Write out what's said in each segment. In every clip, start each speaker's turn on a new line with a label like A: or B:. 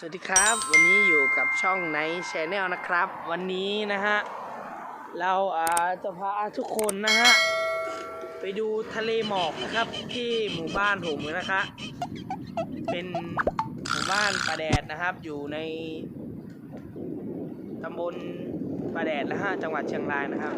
A: สวัสดีครับวันนี้อยู่กับช่องไนท์ชแนลนะครับ วันนี้นะฮะ เราอาจะพาทุกคนนะฮะ ไปดูทะเลหมอกนะครับที่หมู่บ้านผมนะคะเป็นหมู่บ้านป่าแดดนะครับ อยู่ในตำบลป่าแดดนะฮะจังหวัดเชียงรายนะครับ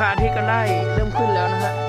A: ระอาทิตย์ก็ได้เริ่มขึ้นแล้วนะฮะ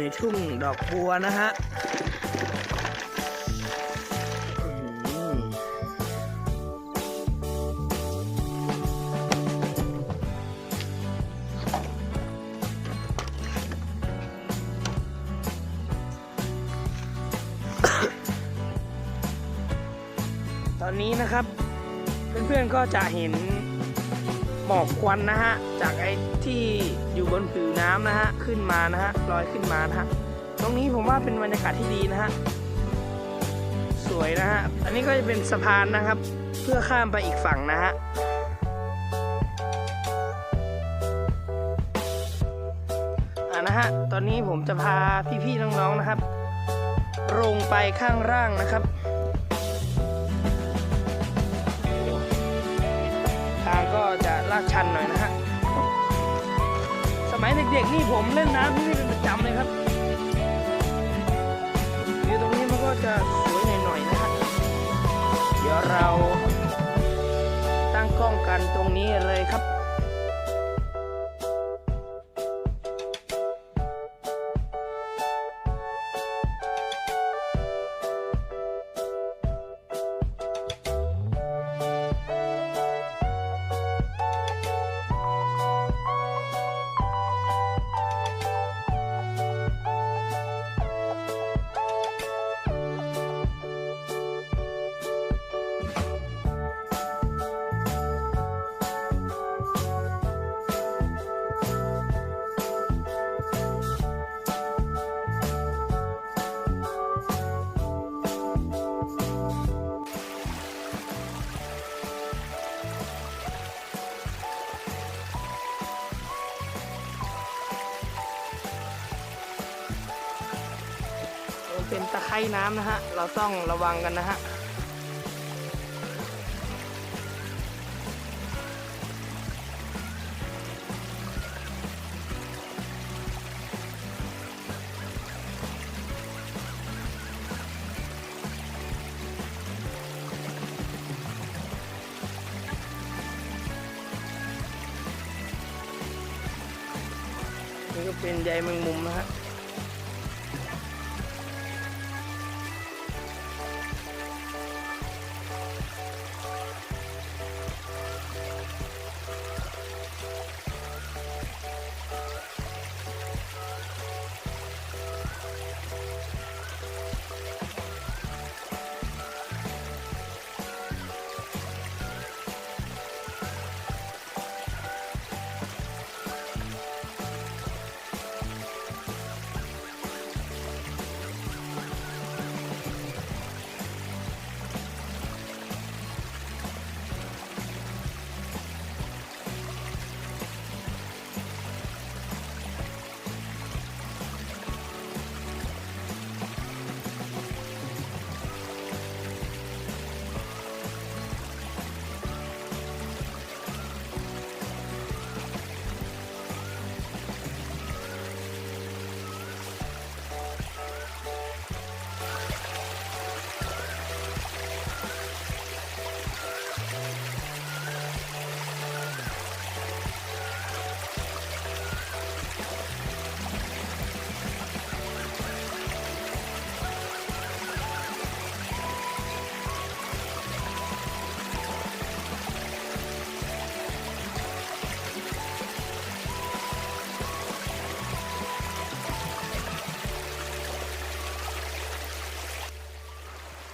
A: ในทุ่งดอกบัวนะฮะตอนนี้นะครับ เพื่อนๆก็จะเห็น หมอกควันนะฮะ จากไอ้ที่อยู่บนผิวน้ำนะฮะ ขึ้นมานะฮะ ลอยขึ้นมานะฮะ ตรงนี้ผมว่าเป็นบรรยากาศที่ดีนะฮะ สวยนะฮะ อันนี้ก็จะเป็นสะพานนะครับ เพื่อข้ามไปอีกฝั่งนะฮะอ่านะฮะ ตอนนี้ผมจะพาพี่ๆน้องๆนะครับลงไปข้างล่างนะครับ เด็กๆนี่ผมเล่นน้ำที่นี่เป็นประจำเลยครับวิวตรงนี้มันก็จะสวยหน่อยๆนะฮะเดี๋ยวเราตั้งกล้องกันตรงนี้เลยครับ เป็นตะไคร่น้ำนะฮะ เราต้องระวังกันนะฮะนี่ก็เป็นใยแมงมุมนะฮะ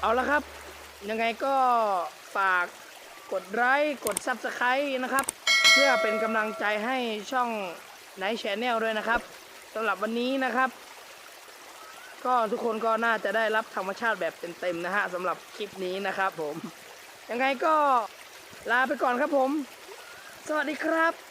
A: เอาละครับ ยังไงก็ฝากกดไลค์กด Subscribe นะครับ เพื่อเป็นกำลังใจให้ช่องไนท์ชแนลด้วยนะครับสำหรับวันนี้นะครับ ก็ทุกคนก็น่าจะได้รับธรรมชาติแบบเต็มๆนะฮะสำหรับคลิปนี้นะครับผม ยังไงก็ลาไปก่อนครับผม สวัสดีครับ